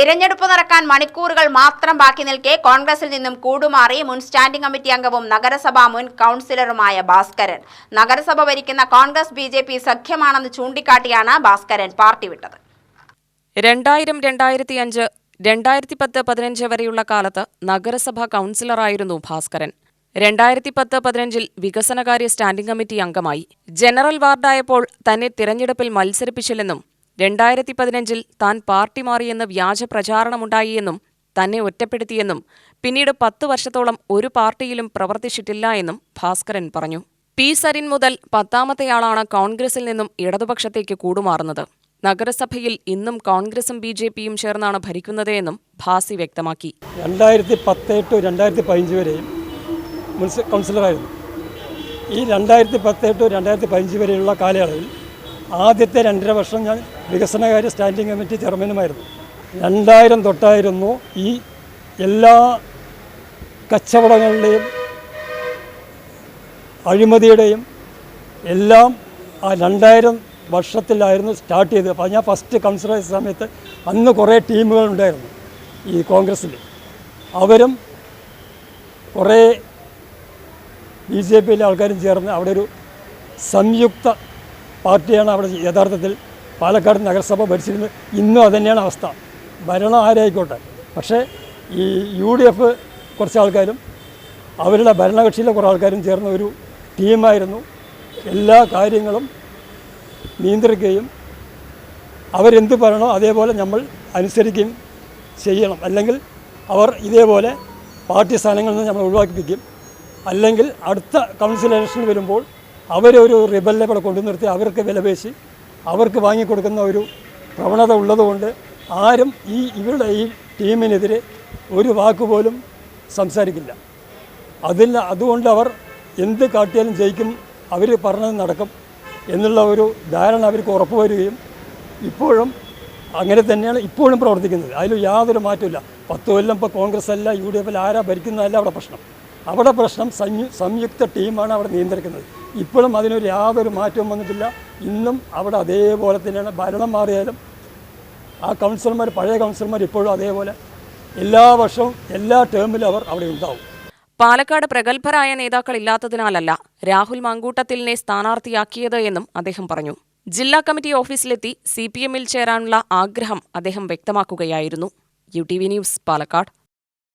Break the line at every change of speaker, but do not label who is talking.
തിരഞ്ഞെടുപ്പ് നടക്കാൻ മണിക്കൂറുകൾ മാത്രം ബാക്കി നിൽക്കെ കോൺഗ്രസിൽ നിന്നും കൂടുമാറി മുൻ സ്റ്റാൻഡിംഗ് കമ്മിറ്റി അംഗവും നഗരസഭാ മുൻ കൗൺസിലറുമായ ഭാസ്കരൻ. നഗരസഭ ഭരിക്കുന്ന കോൺഗ്രസ് ബി സഖ്യമാണെന്ന് ചൂണ്ടിക്കാട്ടിയാണ് ഭാസ്കരൻ പാർട്ടി വിട്ടത്.
രണ്ടായിരം രണ്ടായിരത്തി അഞ്ച് രണ്ടായിരത്തി പത്ത് പതിനഞ്ച് വരെയുള്ള കാലത്ത് നഗരസഭാ കൗൺസിലറായിരുന്നു ഭാസ്കരൻ. രണ്ടായിരത്തി പത്ത് പതിനഞ്ചിൽ വികസനകാര്യ സ്റ്റാൻഡിംഗ് കമ്മിറ്റി അംഗമായി. ജനറൽ വാർഡായപ്പോൾ തന്നെ തിരഞ്ഞെടുപ്പിൽ മത്സരിപ്പിച്ചില്ലെന്നും രണ്ടായിരത്തി പതിനഞ്ചിൽ താൻ പാർട്ടി മാറിയെന്ന് വ്യാജ പ്രചാരണമുണ്ടായി എന്നും തന്നെ ഒറ്റപ്പെടുത്തിയെന്നും പിന്നീട് പത്തു വർഷത്തോളം ഒരു പാർട്ടിയിലും പ്രവർത്തിച്ചിട്ടില്ല എന്നും ഭാസ്കരൻ പറഞ്ഞു. പി. സരിൻ മുതൽ പത്താമത്തെയാളാണ് കോൺഗ്രസിൽ നിന്നും ഇടതുപക്ഷത്തേക്ക് കൂടുമാറുന്നത്. നഗരസഭയിൽ ഇന്നും കോൺഗ്രസും ബി ജെ പിയും ചേർന്നാണ് ഭരിക്കുന്നതെന്നും ഭാസി വ്യക്തമാക്കി.
രണ്ടായിരത്തി പത്ത് ടു രണ്ടായിരത്തി പതിനഞ്ച് വരെയും കൗൺസിലറായിരുന്നു. ഈ രണ്ടായിരത്തി പത്ത് ടു രണ്ടായിരത്തി പതിനഞ്ച് വരെയുള്ള കാലയളവിൽ ആദ്യത്തെ രണ്ടര വർഷം ഞാൻ വികസനകാര്യ സ്റ്റാൻഡിംഗ് കമ്മിറ്റി ചെയർമാനുമായിരുന്നു. രണ്ടായിരം തൊട്ടായിരുന്നു ഈ എല്ലാ കച്ചവടങ്ങളുടെയും അഴിമതിയുടെയും എല്ലാം ആ രണ്ടായിരം വർഷത്തിലായിരുന്നു സ്റ്റാർട്ട് ചെയ്തത്. അപ്പോൾ ഞാൻ ഫസ്റ്റ് കൗൺസിലർ സമയത്ത് അന്ന് കുറേ ടീമുകൾ ഉണ്ടായിരുന്നു ഈ കോൺഗ്രസ്സിൽ അവരും കുറേ ബി ജെ പിയിലെ ആൾക്കാരും ചേർന്ന് അവിടെ ഒരു സംയുക്ത പാർട്ടിയാണ് അവിടെ യഥാർത്ഥത്തിൽ പാലക്കാട് നഗരസഭ ഭരിച്ചിരുന്നു ഇന്നും അതുതന്നെയാണ് അവസ്ഥ. ഭരണം ആരായിക്കോട്ടെ. പക്ഷേ ഈ യു ഡി എഫ് കുറച്ച് ആൾക്കാരും അവരുടെ ഭരണകക്ഷിയിലെ കുറേ ആൾക്കാരും ചേർന്ന ഒരു ടീമായിരുന്നു. എല്ലാ കാര്യങ്ങളും നിയന്ത്രിക്കുകയും അവരെന്ത് പറയണോ അതേപോലെ നമ്മൾ അനുസരിക്കുകയും ചെയ്യണം. അല്ലെങ്കിൽ അവർ ഇതേപോലെ പാർട്ടി സ്ഥാനങ്ങളിൽ നിന്ന് നമ്മൾ ഒഴിവാക്കിപ്പിക്കും. അല്ലെങ്കിൽ അടുത്ത കൗൺസിൽ ഇലക്ഷൻ വരുമ്പോൾ അവരൊരു റിബലിനെ ഇവിടെ കൊണ്ടു നിർത്തി അവർക്ക് വിലപേശി അവർക്ക് വാങ്ങിക്കൊടുക്കുന്ന ഒരു പ്രവണത ഉള്ളതുകൊണ്ട് ആരും ഈ ഇവരുടെ ഈ ടീമിനെതിരെ ഒരു വാക്കുപോലും സംസാരിക്കില്ല. അതിൽ അതുകൊണ്ട് അവർ എന്ത് കാട്ടിയാലും ജയിക്കും അവർ പറഞ്ഞത് നടക്കും എന്നുള്ള ഒരു ധാരണ അവർക്ക് ഉറപ്പ് വരികയും ഇപ്പോഴും അങ്ങനെ തന്നെയാണ് ഇപ്പോഴും പ്രവർത്തിക്കുന്നത്. അതിൽ യാതൊരു മാറ്റമില്ല പത്ത് കൊല്ലം ഇപ്പോൾ കോൺഗ്രസ് അല്ല യു ഡി എഫിൽ ആരാ ഭരിക്കുന്നതല്ല അവിടെ പ്രശ്നം. അവിടെ പ്രശ്നം സംയു സംയുക്ത ടീമാണ് അവിടെ നിയന്ത്രിക്കുന്നത്. ഇപ്പോഴും അതിനൊരു യാതൊരു മാറ്റവും വന്നിട്ടില്ല. ഇന്നും അവിടെ അതേപോലെ തന്നെയാണ് ഭരണം മാറിയാലും ആ കൗൺസിലർമാർ പഴയ കൗൺസിലർമാർ ഇപ്പോഴും അതേപോലെ എല്ലാ വർഷവും എല്ലാ ടേമിലും അവർ അവിടെ ഉണ്ടാവും.
പാലക്കാട് പ്രഗത്ഭരായ നേതാക്കൾ ഇല്ലാത്തതിനാലല്ല രാഹുൽ മാങ്കൂട്ടത്തിലിനെ സ്ഥാനാർത്ഥിയാക്കിയത് എന്നും അദ്ദേഹം പറഞ്ഞു. ജില്ലാ കമ്മിറ്റി ഓഫീസിലെത്തി സി പി എമ്മിൽ ചേരാനുള്ള ആഗ്രഹം അദ്ദേഹം വ്യക്തമാക്കുകയായിരുന്നു. U T V news Palakkad.